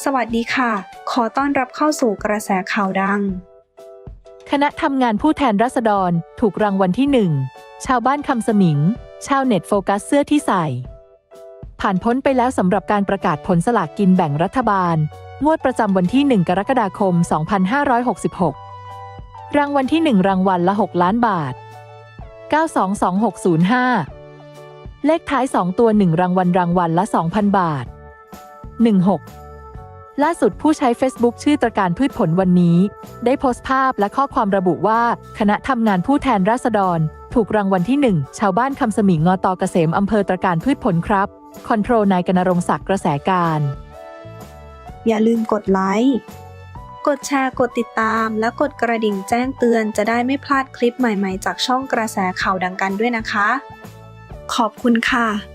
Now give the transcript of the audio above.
สวัสดีค่ะ ขอต้อนรับเข้าสู่กระแสข่าวดัง คณะทำงานผู้แทนราษฎรถูกรางวัลที่หนึ่ง ชาวบ้านคำสมิง ชาวเน็ตโฟกัสเสื้อที่ใส่ ผ่านพ้นไปแล้วสำหรับการประกาศผลสลากกินแบ่งรัฐบาล งวดประจำวันที่ 1 กรกฎาคม 2566 รางวัลที่ 1 รางวัลละ 6 ล้านบาท 922605 เลขท้าย 2 ตัว 1 รางวัลรางวัลละ 2,000 บาท 16 ล่าสุดผู้ใช้ Facebook ชื่อตระการพืชผลวันนี้ ได้โพสต์ภาพและข้อความระบุว่า คณะทำงานผู้แทนราษฎร ถูกรางวัลที่ 1 ชาวบ้านคำสมิงงอตอเกษมอำเภอตระการพืชผลครับ คอนโทรลนายกนรงศักดิ์กระแสการ อย่าลืมกดไลค์กดแชร์กดติดตาม และกดกระดิ่งแจ้งเตือนจะได้ไม่พลาดคลิปใหม่ๆ จากช่องกระแสข่าวดังกันด้วยนะคะ ขอบคุณค่ะ